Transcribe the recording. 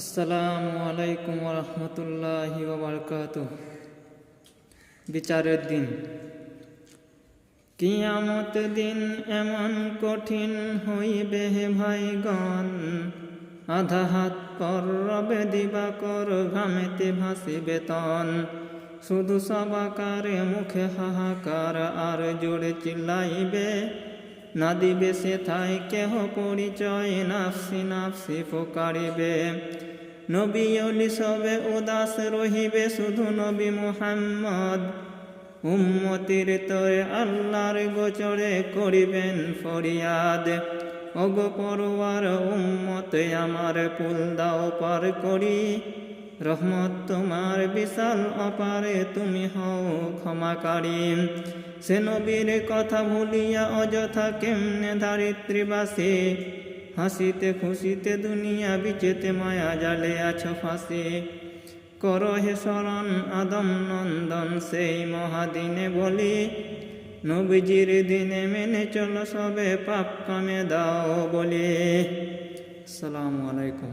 আসসালামু আলাইকুম রহমতুল্লাহি ওবরকাত বিচারের দিন। কিয়ামত দিন এমন কঠিন হইবে হে ভাইগণ। আধা হাত পর রবে দিবাকর ঘামেতে ভাসি বেতন। শুধু সবাকারে মুখে হাহাকার আর জোরে চিল্লাইবে। না দিবে সে থাই কেহ পরিচয়, নাফসি নাফসি ফোকারিবে নবী সবে উদাস রহিবে শুধু নবী মোহাম্মদ। উম্মতির তোরে আল্লাহর গোচরে করিবেন ফরিয়াদ। ওগো পরোয়ার উম্মত আমার পুল দাও পার করি। রহমত তোমার বিশাল অপারে তুমি হও ক্ষমাকারী। সে নবীর কথা ভুলিয়া অযথা কেমনে দারিদ্রীবাসী হাসিতে খুশিতে দুনিয়া বিচেতে মায়া জালে আছো ফাঁসি। কর হে শরণ আদম নন্দন, সেই মহাদিনে বলি, নবীজির দিনে মেনে চলো সবে পাপ কামে দাও বলি। আসসালামু আলাইকুম।